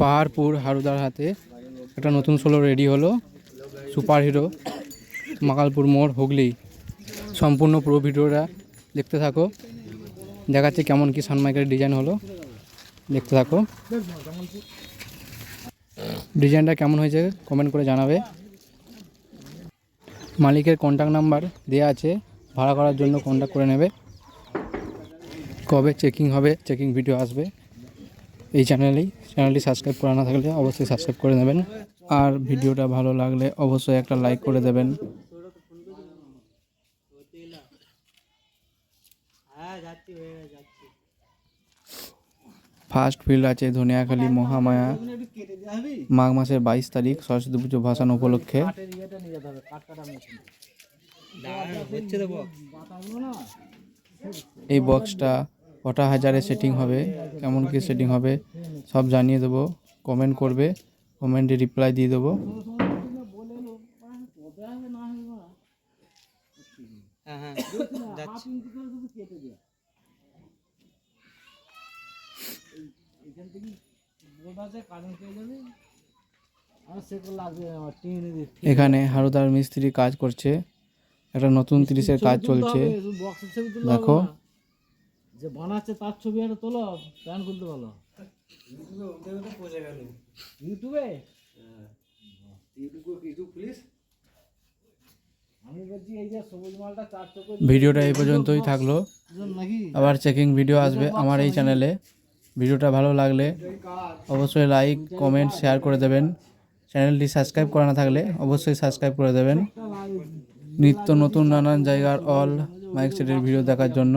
পাহাড়পুর হারুদার হাতে। একটা নতুন সোলো রেডি হলো। সুপার হিরো মাকালপুর মোড়, হুগলি। সম্পূর্ণ পুরো ভিডিওটা দেখতে থাকো। দেখাচ্ছে কেমন কি সানমাইকের ডিজাইন হলো। দেখতে থাকো। ডিজাইনটা কেমন হয়েছে কমেন্ট করে জানাবে। মালিকের কন্ট্যাক্ট নাম্বার দেওয়া আছে। ভাড়া করার জন্য কন্ট্যাক্ট করে নেবে। কবে চেকিং হবে চেকিং ভিডিও আসবে। এই চ্যানেলেই চ্যানেলটি সাবস্ক্রাইব করা না থাকলে অবশ্যই সাবস্ক্রাইব করে নেবেন। আর ভিডিওটা ভালো লাগলে অবশ্যই একটা লাইক করে দেবেন। ফার্স্ট ফিল্ড আছে ধনিয়াখালী মহামায়া। মাঘ মাসের বাইশ তারিখ, সরস্বতী পুজো ভাসান উপলক্ষে। এই বক্সটা কটা হাজারে সেটিং হবে কেমন কি সেটিং হবে সব জানিয়ে দেবো কমেন্ট করবে কমেন্টে রিপ্লাই দিয়ে দেবো। এখানে হারুদার মিস্ত্রি কাজ করছে একটা নতুন তিরিশের কাজ চলছে। দেখো যে বানাচ্ছে তার ছবি একটা তোলো প্যান খুলতে বলো। ইউটিউবে আমি বলছি এই যে সবুজ মালটা চার চোখে ভিডিওটা এই পর্যন্তই থাকল। আবার চেকিং ভিডিও আসবে আমার এই চ্যানেলে ভিডিওটা ভালো লাগলে অবশ্যই লাইক কমেন্ট শেয়ার করে দেবেন। চ্যানেলটি সাবস্ক্রাইব করা না থাকলে অবশ্যই সাবস্ক্রাইব করে দেবেন। নিত্য নতুন নানান জায়গার অল মাইক সেটের ভিডিও দেখার জন্য।